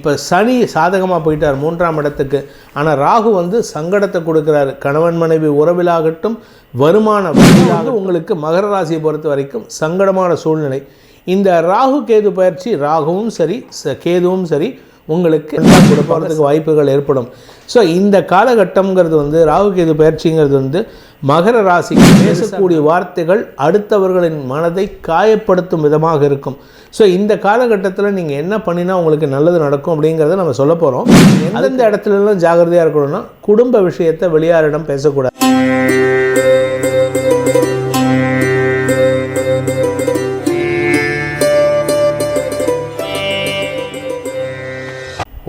இப்போ சனி சாதகமாக போயிட்டார் மூன்றாம் இடத்துக்கு. ஆனால் ராகு வந்து சங்கடத்தை கொடுக்குறாரு. கணவன் மனைவி உறவிலாகட்டும் வருமான வழியாக உங்களுக்கு மகர ராசியை பொறுத்த வரைக்கும் சங்கடமான சூழ்நிலை. இந்த ராகு கேது பயிற்சி ராகுவும் சரி ச- கேதுவும் சரி உங்களுக்கு கொடுப்பதற்கு வாய்ப்புகள் ஏற்படும். ஸோ இந்த காலகட்டம்ங்கிறது வந்து ராகு கேது பயிற்சிங்கிறது வந்து மகர ராசிக்கு பேசக்கூடிய வார்த்தைகள் அடுத்தவர்களின் மனதை காயப்படுத்தும் விதமாக இருக்கும். ஸோ இந்த காலகட்டத்தில் நீங்கள் என்ன பண்ணினா உங்களுக்கு நல்லது நடக்கும் அப்படிங்கிறத நம்ம சொல்ல போகிறோம் எந்தெந்த இடத்துலலாம் ஜாகிரதையாக இருக்கணும்னா குடும்ப விஷயத்தை வெளியாரிடம் பேசக்கூடாது.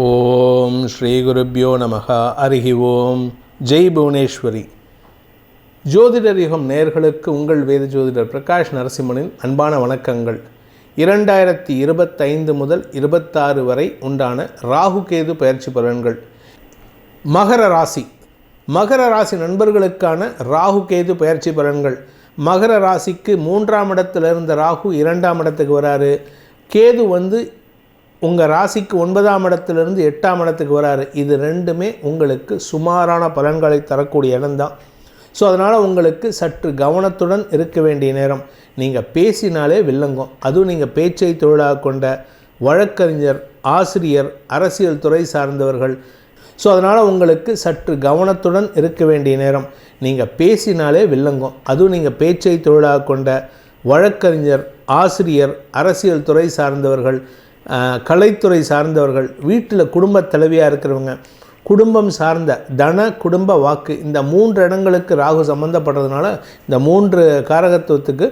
ஓம் ஸ்ரீ குருப்பியோ நமக அருகி ஓம். ஜெய் புவனேஸ்வரி. ஜோதிடர் யுகம் நேர்களுக்கு உங்கள் வேத ஜோதிடர் பிரகாஷ் நரசிம்மனின் அன்பான வணக்கங்கள். இரண்டாயிரத்தி இருபத்தைந்து முதல் இருபத்தாறு வரை உண்டான ராகு கேது பயிற்சி பலன்கள். மகர ராசி. மகர ராசி நண்பர்களுக்கான ராகு கேது பயிற்சி பலன்கள். மகர ராசிக்கு மூன்றாம் இடத்துல இருந்த ராகு இரண்டாம் இடத்துக்கு வராரு. கேது வந்து உங்கள் ராசிக்கு ஒன்பதாம் இடத்துலேருந்து எட்டாம் இடத்துக்கு வராரு. இது ரெண்டுமே உங்களுக்கு சுமாரான பலன்களை தரக்கூடிய இடம்தான் ஸோ அதனால் உங்களுக்கு சற்று கவனத்துடன் இருக்க வேண்டிய நேரம். நீங்கள் பேசினாலே வில்லங்கம். அதுவும் நீங்கள் பேச்சை தொழிலாக கொண்ட வழக்கறிஞர் ஆசிரியர் அரசியல் துறை சார்ந்தவர்கள். ஸோ அதனால் உங்களுக்கு சற்று கவனத்துடன் இருக்க வேண்டிய நேரம். நீங்கள் பேசினாலே வில்லங்கம். அதுவும் நீங்கள் பேச்சை தொழிலாக கொண்ட வழக்கறிஞர் ஆசிரியர் அரசியல் துறை சார்ந்தவர்கள். கலைத்துறை சார்ந்தவர்கள் வீட்டில் குடும்ப தலைவியாக இருக்கிறவங்க குடும்பம் சார்ந்த தன குடும்ப வாக்கு இந்த மூன்று இடங்களுக்கு ராகு சம்மந்தப்படுறதுனால இந்த மூன்று காரகத்துவத்துக்கு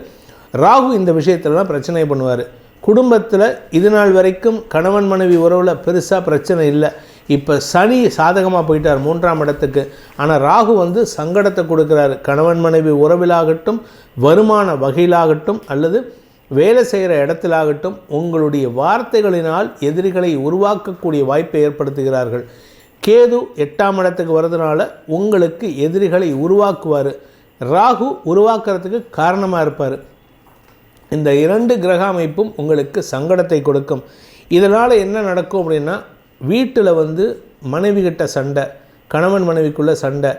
ராகு இந்த விஷயத்துலலாம் பிரச்சனை பண்ணுவார். குடும்பத்தில் இது நாள் வரைக்கும் கணவன் மனைவி உறவில் பெருசாக பிரச்சனை இல்லை. இப்போ சனி சாதகமாக போயிட்டார் மூன்றாம் இடத்துக்கு. ஆனால் ராகு வந்து சங்கடத்தை கொடுக்குறாரு. கணவன் மனைவி உறவிலாகட்டும் வருமான வகையிலாகட்டும் அல்லது வேலை செய்கிற இடத்திலாகட்டும் உங்களுடைய வார்த்தைகளினால் எதிரிகளை உருவாக்கக்கூடிய வாய்ப்பை ஏற்படுத்துகிறார்கள். கேது எட்டாம் இடத்துக்கு வர்றதுனால உங்களுக்கு எதிரிகளை உருவாக்குவார். ராகு உருவாக்குறதுக்கு காரணமாக இருப்பார். இந்த இரண்டு கிரக அமைப்பும் உங்களுக்கு சங்கடத்தை கொடுக்கும். இதனால் என்ன நடக்கும் அப்படின்னா வீட்டில் வந்து மனைவிகிட்ட சண்டை கணவன் மனைவிக்குள்ள சண்டை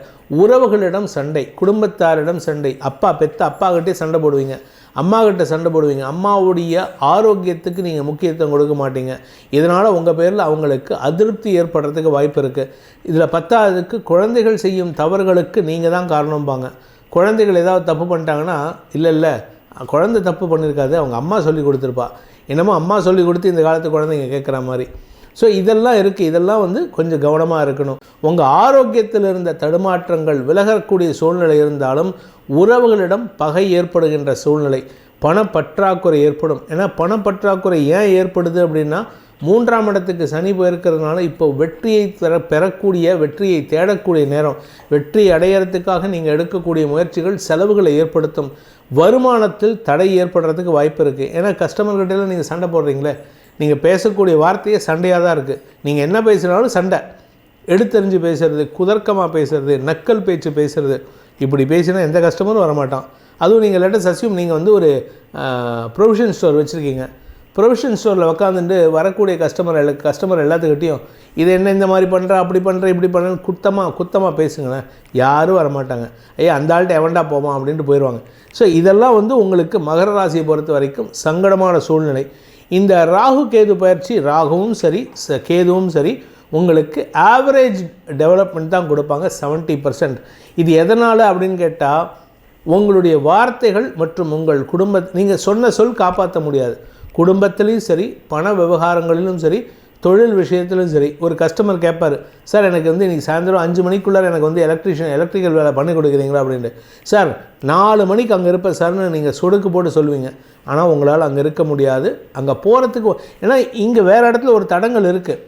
உறவுகளிடம் சண்டை குடும்பத்தாரிடம் சண்டை அப்பா பெத்த அப்பாக்கிட்டே சண்டை போடுவீங்க. அம்மா கிட்ட சண்டை போடுவீங்க. அம்மாவுடைய ஆரோக்கியத்துக்கு நீங்கள் முக்கியத்துவம் கொடுக்க மாட்டீங்க. இதனால் உங்கள் பேரில் அவங்களுக்கு அதிருப்தி ஏற்படுறதுக்கு வாய்ப்பு இருக்குது இதில் பத்தாவதுக்கு குழந்தைகள் செய்யும் தவறுகளுக்கு நீங்கள் தான் காரணம்பாங்க. குழந்தைகள் ஏதாவது தப்பு பண்ணிட்டாங்கன்னா இல்லை இல்லை குழந்தை தப்பு பண்ணியிருக்காது அவங்க அம்மா சொல்லி கொடுத்துருப்பா. என்னமோ அம்மா சொல்லி கொடுத்து இந்த காலத்து குழந்தைங்க கேட்குற மாதிரி. ஸோ இதெல்லாம் இருக்குது இதெல்லாம் வந்து கொஞ்சம் கவனமாக இருக்கணும். உங்கள் ஆரோக்கியத்தில் இருந்த தடுமாற்றங்கள் விலகக்கூடிய சூழ்நிலை இருந்தாலும் உறவுகளிடம் பகை ஏற்படுகின்ற சூழ்நிலை பணப்பற்றாக்குறை ஏற்படும். ஏன்னா பணப்பற்றாக்குறை ஏன் ஏற்படுது அப்படின்னா மூன்றாம் இடத்துக்கு சனி போயிருக்கிறதுனால இப்போ வெற்றியை பெற பெறக்கூடிய வெற்றியை தேடக்கூடிய நேரம். வெற்றி அடையறதுக்காக நீங்கள் எடுக்கக்கூடிய முயற்சிகள் செலவுகளை ஏற்படுத்தும். வருமானத்தில் தடை ஏற்படுறதுக்கு வாய்ப்பு இருக்குது ஏன்னா கஸ்டமர்கிட்ட நீங்கள் சண்டை போடுறீங்களே நீங்கள் பேசக்கூடிய வார்த்தையே சண்டையாக தான் இருக்குது நீங்கள் என்ன பேசினாலும் சண்டை. எடுத்தெறிஞ்சு பேசுகிறது குதர்க்கமாக பேசுறது நக்கல் பேச்சு பேசுகிறது இப்படி பேசினா எந்த கஸ்டமரும் வரமாட்டான். அதுவும் நீங்கள் லெட்டர் சசியும் நீங்கள் வந்து ஒரு ப்ரொவிஷன் ஸ்டோர் வச்சுருக்கீங்க. ப்ரொவிஷன் ஸ்டோரில் உட்காந்துட்டு வரக்கூடிய கஸ்டமர் எல்லா கஸ்டமர் எல்லாத்துக்கிட்டையும் இது என்ன இந்த மாதிரி பண்ணுற அப்படி பண்ணுற இப்படி பண்ணுறேன்னு குத்தமாக குத்தமாக பேசுங்களேன். யாரும் வரமாட்டாங்க. ஐயா அந்த ஆள்கிட்ட எவன்டா போவான்? அப்படின்ட்டு போயிடுவாங்க ஸோ இதெல்லாம் வந்து உங்களுக்கு மகர ராசியை பொறுத்த வரைக்கும் சங்கடமான சூழ்நிலை. இந்த ராகு கேது பயிற்சி ராகுவும் சரி ச- கேதுவும் சரி உங்களுக்கு ஆவரேஜ் டெவலப்மெண்ட் தான் கொடுப்பாங்க 70% பர்சன்ட் இது எதனால் அப்படின்னு கேட்டால் உங்களுடைய வார்த்தைகள் மற்றும் உங்கள் குடும்ப நீங்கள் சொன்ன சொல் காப்பாற்ற முடியாது. குடும்பத்திலையும் சரி பண விவகாரங்களிலும் சரி தொழில் விஷயத்திலும் சரி ஒரு கஸ்டமர் கேட்பார் சார் எனக்கு வந்து இன்றைக்கி சாயந்தரம் அஞ்சு மணிக்குள்ளார எனக்கு வந்து எலக்ட்ரிஷியன் எலக்ட்ரிக்கல் வேலை பண்ணி கொடுக்குறீங்களா? அப்படின்ட்டு. சார் நாலு மணிக்கு அங்கே இருப்பேன் சார்னு நீங்கள் சொடுக்கு போட்டு சொல்லுவீங்க. ஆனால் உங்களால் அங்கே இருக்க முடியாது. அங்கே போகிறதுக்கு ஏன்னா இங்கே வேறு இடத்துல ஒரு தடங்கள் இருக்குது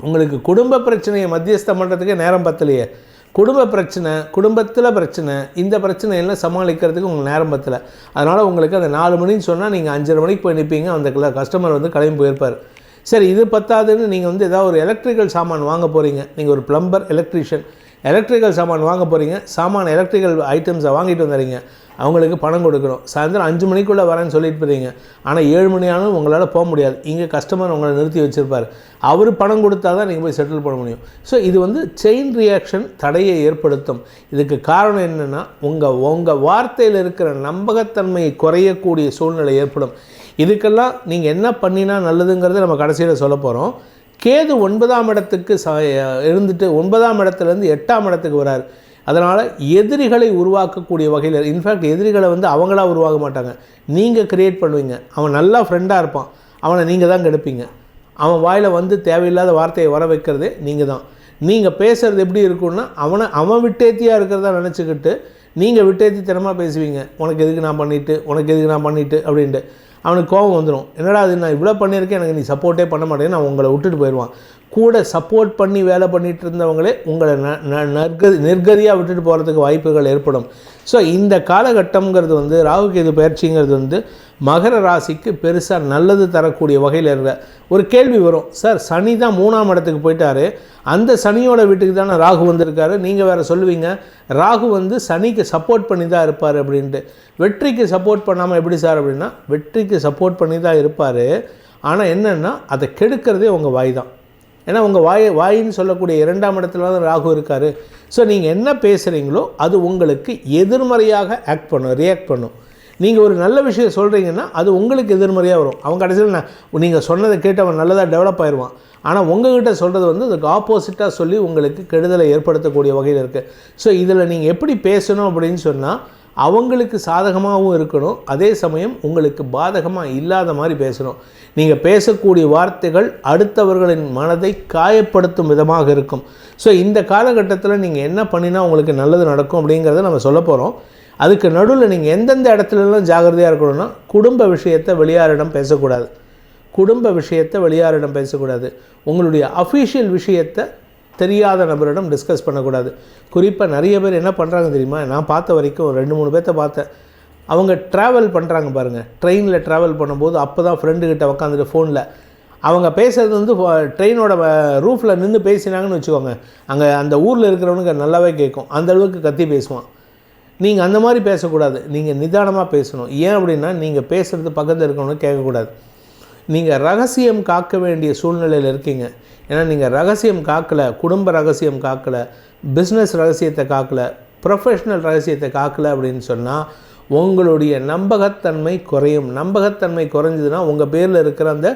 உங்களுக்கு குடும்ப பிரச்சனையை மத்தியஸ்தம் பண்ணுறதுக்கே நேரம் பத்தலையே. குடும்ப பிரச்சனை குடும்பத்தில் பிரச்சனை இந்த பிரச்சனை எல்லாம் சமாளிக்கிறதுக்கு உங்களுக்கு நேரம் பத்தலை. அதனால் உங்களுக்கு அந்த நாலு மணின்னு சொன்னால் நீங்கள் அஞ்சரை மணிக்கு போய் நிற்பீங்க அந்த கஸ்டமர் வந்து கிளம்பி போயிருப்பார். சரி இது பத்தாதுன்னு நீங்கள் வந்து ஏதாவது ஒரு எலக்ட்ரிக்கல் சாமான் வாங்க போகிறீங்க நீங்கள் ஒரு ப்ளம்பர் எலக்ட்ரிஷியன் எலக்ட்ரிக்கல் சாமான் வாங்க போகிறீங்க சாமான் எலக்ட்ரிக்கல் ஐட்டம்ஸை வாங்கிட்டு வந்துடுறீங்க அவங்களுக்கு பணம் கொடுக்கணும். சாயந்தரம் அஞ்சு மணிக்குள்ளே வரேன்னு சொல்லிட்டு போகிறீங்க ஆனால் ஏழு மணி ஆனாலும் உங்களால் போக முடியாது. இங்கே கஸ்டமர் உங்களை நிறுத்தி வச்சுருப்பார். அவர் பணம் கொடுத்தா தான் நீங்கள் போய் செட்டில் பண்ண முடியும். ஸோ இது வந்து செயின் ரியாக்ஷன் தடையை ஏற்படுத்தும். இதுக்கு காரணம் என்னென்னா உங்கள் உங்கள் வார்த்தையில் இருக்கிற நம்பகத்தன்மை குறையக்கூடிய சூழ்நிலை ஏற்படும். இதுக்கெல்லாம் நீங்கள் என்ன பண்ணினா நல்லதுங்கிறத நம்ம கடைசியில் சொல்ல போகிறோம் கேது ஒன்பதாம் இடத்துக்கு ச இருந்துட்டு ஒன்பதாம் இடத்துலேருந்து எட்டாம் இடத்துக்கு வரார். அதனால் எதிரிகளை உருவாக்கக்கூடிய வகையில் இன்ஃபேக்ட் எதிரிகளை வந்து அவங்களா உருவாக மாட்டாங்க. நீங்கள் க்ரியேட் பண்ணுவீங்க. அவன் நல்லா ஃப்ரெண்டாக இருப்பான். அவனை நீங்கள் தான் கெடுப்பீங்க. அவன் வாயில் வந்து தேவையில்லாத வார்த்தையை வர வைக்கிறதே நீங்கள் தான். நீங்கள் பேசுகிறது எப்படி இருக்கும்னா அவனை அவன் விட்டேத்தியாக இருக்கிறதா நினச்சிக்கிட்டு நீங்கள் விட்டேத்தித்தனமாக பேசுவீங்க. உனக்கு எதுக்கு நான் பண்ணிவிட்டு உனக்கு எதுக்கு நான் பண்ணிவிட்டு அப்படின்ட்டு. அவனுக்கு கோபம் வந்துடும் என்னடா அது நான் இவ்வளோ பண்ணியிருக்கேன் எனக்கு நீ சப்போர்ட்டே பண்ண மாட்டேன்னு நான் உங்களை விட்டுட்டு போயிடுவான். கூட சப்போர்ட் பண்ணி வேலை பண்ணிட்டு இருந்தவங்களே உங்களை ந ந- நற்கதி நிர்கதியாக விட்டுட்டு போகிறதுக்கு வாய்ப்புகள் ஏற்படும். ஸோ இந்த காலகட்டம்ங்கிறது வந்து ராகு கேது பயிற்சிங்கிறது வந்து மகர ராசிக்கு பெருசாக நல்லது தரக்கூடிய வகையில் இருக்கிற ஒரு கேள்வி வரும். சார் சனி தான் மூணாம் இடத்துக்கு போயிட்டாரு. அந்த சனியோட வீட்டுக்கு தானே ராகு வந்திருக்காரு. நீங்கள் வேறு சொல்லுவீங்க. ராகு வந்து சனிக்கு சப்போர்ட் பண்ணி தான் இருப்பார் அப்படின்ட்டு. வெற்றிக்கு சப்போர்ட் பண்ணாமல் எப்படி சார் அப்படின்னா வெற்றிக்கு சப்போர்ட் பண்ணி தான் இருப்பார். ஆனால் என்னென்னா அதை கெடுக்கிறதே உங்கள் வாய் தான். ஏன்னா உங்கள் வாய் வாயின்னு சொல்லக்கூடிய இரண்டாம் இடத்துல தான் ராகு இருக்கார். ஸோ நீங்கள் என்ன பேசுகிறீங்களோ அது உங்களுக்கு எதிர்மறையாக ஆக்ட் பண்ணும் ரியாக்ட் பண்ணும். நீங்கள் ஒரு நல்ல விஷயம் சொல்கிறீங்கன்னா அது உங்களுக்கு எதிர்மறையாக வரும். அவன் கடைசியில் நான் நீங்கள் சொன்னதை கேட்டு அவன் நல்லதாக டெவலப் ஆயிடுவான் ஆனால் உங்ககிட்ட சொல்கிறது வந்து அதுக்கு ஆப்போசிட்டாக சொல்லி உங்களுக்கு கெடுதலை ஏற்படுத்தக்கூடிய வகையில் இருக்குது ஸோ இதில் நீங்கள் எப்படி பேசணும் அப்படின்னு சொன்னால் அவங்களுக்கு சாதகமாகவும் இருக்கணும். அதே சமயம் உங்களுக்கு பாதகமாக இல்லாத மாதிரி பேசணும். நீங்கள் பேசக்கூடிய வார்த்தைகள் அடுத்தவர்களின் மனதை காயப்படுத்தும் விதமாக இருக்கும். ஸோ இந்த காலகட்டத்தில் நீங்கள் என்ன பண்ணினா உங்களுக்கு நல்லது நடக்கும் அப்படிங்கிறத நம்ம சொல்ல போகிறோம் அதுக்கு நடுவில் நீங்கள் எந்தெந்த இடத்துலலாம் ஜாகிரதையாக இருக்கணும்னா குடும்ப விஷயத்தை வெளியாரிடம் பேசக்கூடாது. குடும்ப விஷயத்தை வெளியாரிடம் பேசக்கூடாது. உங்களுடைய அஃபீஷியல் விஷயத்தை தெரியாத நபரிடம் டிஸ்கஸ் பண்ணக்கூடாது. குறிப்பாக நிறைய பேர் என்ன பண்ணுறாங்க தெரியுமா? நான் பார்த்த வரைக்கும் ரெண்டு மூணு பேர்த்த பார்த்தேன். அவங்க ட்ராவல் பண்ணுறாங்க பாருங்கள் ட்ரெயினில் ட்ராவல் பண்ணும்போது அப்போ தான் ஃப்ரெண்டுக்கிட்ட உக்காந்துட்டு ஃபோனில் அவங்க பேசுகிறது வந்து ட்ரெயினோட ரூஃபில் நின்று பேசினாங்கன்னு வச்சுக்கோங்க. அங்கே அந்த ஊரில் இருக்கிறவனுக்கு நல்லாவே கேட்கும் அந்தளவுக்கு கத்தி பேசுவான். நீங்கள் அந்த மாதிரி பேசக்கூடாது. நீங்கள் நிதானமாக பேசணும். ஏன் அப்படின்னா நீங்கள் பேசுகிறது பக்கத்தில் இருக்கணும்னு கேட்கக்கூடாது. நீங்கள் ரகசியம் காக்க வேண்டிய சூழ்நிலையில் இருக்கீங்க. ஏன்னா நீங்கள் ரகசியம் காக்கலை குடும்ப ரகசியம் காக்கலை பிஸ்னஸ் ரகசியத்தை காக்கலை ப்ரொஃபஷ்னல் ரகசியத்தை காக்கலை அப்படின்னு சொன்னால் உங்களுடைய நம்பகத்தன்மை குறையும். நம்பகத்தன்மை குறைஞ்சதுன்னா உங்கள் பேரில் இருக்கிற அந்த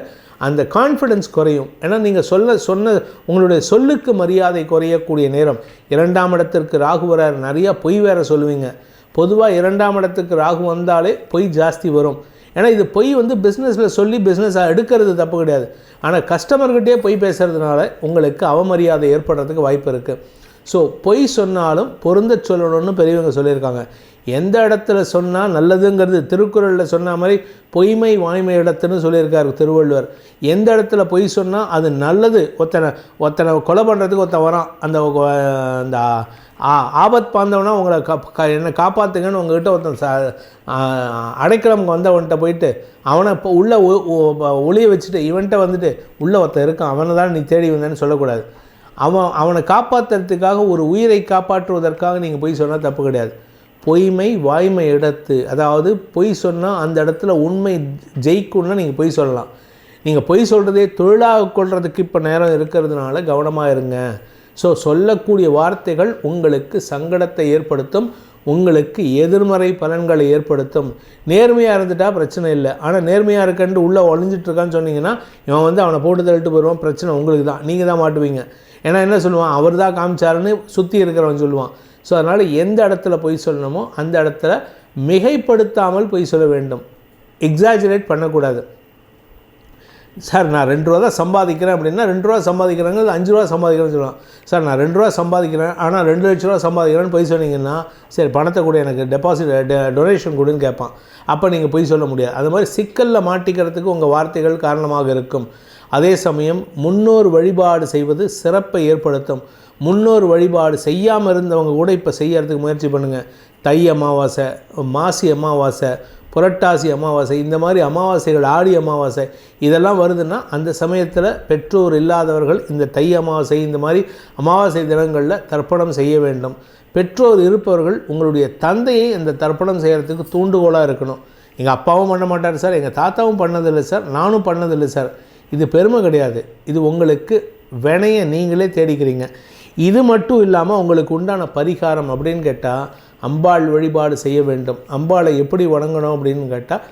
அந்த கான்ஃபிடன்ஸ் குறையும். ஏன்னா நீங்கள் சொல்ல சொன்ன உங்களுடைய சொல்லுக்கு மரியாதை குறையக்கூடிய நேரம். இரண்டாம் இடத்திற்கு ராகு வரார் நிறையா பொய் வேற சொல்லுவீங்க. பொதுவாக இரண்டாம் இடத்துக்கு ராகு வந்தாலே பொய் ஜாஸ்தி வரும். ஏன்னா இது பொய் வந்து பிஸ்னஸில் சொல்லி பிஸ்னஸாக எடுக்கிறது தப்பு கிடையாது. ஆனால் கஸ்டமர்கிட்டே பொய் பேசுகிறதுனால உங்களுக்கு அவமரியாதை ஏற்படுறதுக்கு வாய்ப்பு இருக்குது ஸோ பொய் சொன்னாலும் பொருந்த சொல்லணும்னு பெரியவங்க சொல்லியிருக்காங்க. எந்த இடத்துல சொன்னால் நல்லதுங்கிறது திருக்குறளில் சொன்ன மாதிரி பொய்மை வாய்மை இடத்துன்னு சொல்லியிருக்காரு திருவள்ளுவர். எந்த இடத்துல பொய் சொன்னால் அது நல்லது. ஒருத்தனை ஒருத்தனை கொலை பண்ணுறதுக்கு ஒருத்தன் வரான். அந்த அந்த ஆபத் பாந்தவனா உங்களை கா என்னை காப்பாற்றுங்கன்னு உங்ககிட்ட ஒருத்தன் ச அடைக்கலம் வந்தவன்கிட்ட போயிட்டு அவனை இப்போ உள்ளே ஒளிய வச்சுட்டு இவன்கிட்ட வந்துட்டு உள்ளே ஒருத்தன் இருக்கான். அவனை தான் நீ தேடி வந்தேன்னு சொல்லக்கூடாது. அவன் அவனை காப்பாற்றுறதுக்காக ஒரு உயிரை காப்பாற்றுவதற்காக நீங்கள் பொய் சொன்னால் தப்பு கிடையாது. பொய்மை வாய்மை இடத்து அதாவது பொய் சொன்னால் அந்த இடத்துல உண்மை ஜெயிக்கும்னா நீங்கள் பொய் சொல்லலாம். நீங்கள் பொய் சொல்கிறதே தொழிலாக கொள்கிறதுக்கு இப்போ நேரம் இருக்கிறதுனால கவனமாக இருங்க. ஸோ சொல்லக்கூடிய வார்த்தைகள் உங்களுக்கு சங்கடத்தை ஏற்படுத்தும் உங்களுக்கு எதிர்மறை பலன்களை ஏற்படுத்தும். நேர்மையாக இருந்துட்டால் பிரச்சனை இல்லை. ஆனால் நேர்மையாக இருக்கன்ட்டு உள்ளே ஒழிஞ்சிட்ருக்கான்னு சொன்னீங்கன்னா இவன் வந்து அவனை போட்டு தள்ளிட்டு போயிடுவான் பிரச்சனை உங்களுக்கு தான். நீங்கள் தான் மாட்டுவீங்க. ஏன்னா என்ன சொல்லுவான்? அவர் தான் காமிச்சாருன்னு சுற்றி இருக்கிறவன் சொல்லுவான். ஸோ அதனால் எந்த இடத்துல பொய் சொல்லணுமோ அந்த இடத்துல மிகைப்படுத்தாமல் பொய் சொல்ல வேண்டும். எக்ஸாஜுரேட் பண்ணக்கூடாது. சார் நான் ரெண்டு ரூபா தான் சம்பாதிக்கிறேன் அப்படின்னா ரெண்டு ரூபா சம்பாதிக்கிறாங்க அஞ்சு ரூபா சம்பாதிக்கிறேன்னு சொல்லுவான். சார் நான் ரெண்டு ரூபா சம்பாதிக்கிறேன் ஆனால் ரெண்டு லட்ச ரூபா சம்பாதிக்கிறேன்னு பொய் சொன்னீங்கன்னா சரி பணத்தை கூட எனக்கு டெபாசிட் டொனேஷன் கொடுன்னு கேட்பான். அப்போ நீங்கள் பொய் சொல்ல முடியாது. அது மாதிரி சிக்கலில் மாட்டிக்கிறதுக்கு உங்கள் வார்த்தைகள் காரணமாக இருக்கும். அதே சமயம் முன்னோர் வழிபாடு செய்வது சிறப்பை ஏற்படுத்தும். முன்னோர் வழிபாடு செய்யாமல் இருந்தவங்க கூட இப்போ செய்யறதுக்கு முயற்சி பண்ணுங்கள் தை அமாவாசை மாசி அமாவாசை புரட்டாசி அமாவாசை இந்த மாதிரி அமாவாசைகள் ஆடி அமாவாசை இதெல்லாம் வருதுன்னா அந்த சமயத்தில் பெற்றோர் இல்லாதவர்கள் இந்த தை அமாவாசை இந்த மாதிரி அமாவாசை தினங்களில் தர்ப்பணம் செய்ய வேண்டும். பெற்றோர் இருப்பவர்கள் உங்களுடைய தந்தையை அந்த தர்ப்பணம் செய்கிறதுக்கு தூண்டுகோலாக இருக்கணும். எங்கள் அப்பாவும் பண்ண மாட்டார் சார் எங்கள் தாத்தாவும் பண்ணதில்லை சார் நானும் பண்ணதில்லை சார். இது பெருமை கிடையாது. இது உங்களுக்கு வினையை நீங்களே தேடிக்கிறீங்க. இது மட்டும் இல்லாமல் உங்களுக்கு உண்டான பரிகாரம் அப்படின்னு கேட்டால் அம்பாள் வழிபாடு செய்ய வேண்டும். அம்பாளை எப்படி வணங்கணும் அப்படின்னு கேட்டால்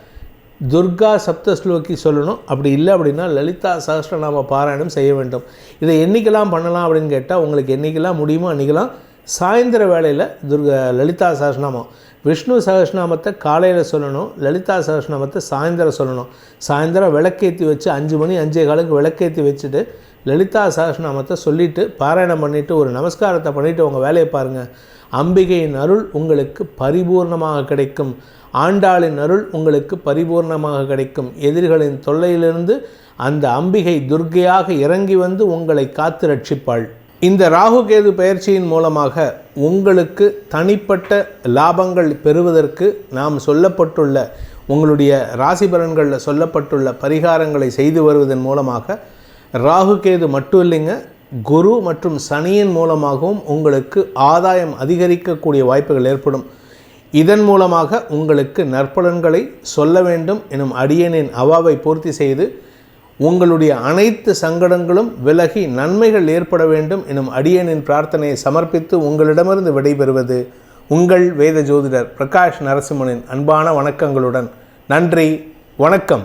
துர்கா சப்தஸ்லோக்கி சொல்லணும். அப்படி இல்லை அப்படின்னா லலிதா சஹஸ்ரநாம பாராயணம் செய்ய வேண்டும். இதை என்றைக்கெல்லாம் பண்ணலாம் அப்படின்னு கேட்டால் உங்களுக்கு என்றைக்கெல்லாம் முடியுமோ அன்றைக்கெல்லாம் சாயந்தர வேளையில் துர்கா லலிதா சஹஸ்ரநாமம். விஷ்ணு சகஸ்நாமத்தை காலையில் சொல்லணும் லலிதா சகஸ்நாமத்தை சாயந்தரம் சொல்லணும். சாயந்தரம் விளக்கேற்றி வச்சு அஞ்சு மணி அஞ்சே காலுக்கு விளக்கேற்றி வச்சுட்டு லலிதா சகஸ்நாமத்தை சொல்லிவிட்டு பாராயணம் பண்ணிவிட்டு ஒரு நமஸ்காரத்தை பண்ணிவிட்டு உங்கள் வேலையை பாருங்கள் அம்பிகையின் அருள் உங்களுக்கு பரிபூர்ணமாக கிடைக்கும். ஆண்டாளின் அருள் உங்களுக்கு பரிபூர்ணமாக கிடைக்கும். எதிரிகளின் தொல்லையிலிருந்து அந்த அம்பிகை துர்க்கையாக இறங்கி வந்து உங்களை காத்து ரட்சிப்பாள். இந்த ராகு கேது பயிற்சியின் மூலமாக உங்களுக்கு தனிப்பட்ட லாபங்கள் பெறுவதற்கு நாம் சொல்லப்பட்டுள்ள உங்களுடைய ராசி பலன்களில் சொல்லப்பட்டுள்ள பரிகாரங்களை செய்து வருவதன் மூலமாக ராகு கேது மட்டும் இல்லைங்க குரு மற்றும் சனியின் மூலமாகவும் உங்களுக்கு ஆதாயம் அதிகரிக்கக்கூடிய வாய்ப்புகள் ஏற்படும். இதன் மூலமாக உங்களுக்கு நற்பலன்களை சொல்ல வேண்டும் எனும் அடியனின் அவாவை பூர்த்தி செய்து உங்களுடைய அனைத்து சங்கடங்களும் விலகி நன்மைகள் ஏற்பட வேண்டும் எனும் அடியனின் பிரார்த்தனையை சமர்ப்பித்து உங்களிடமிருந்து விடைபெறுவது உங்கள் வேத ஜோதிடர் பிரகாஷ் நரசிம்மனின் அன்பான வணக்கங்களுடன். நன்றி வணக்கம்.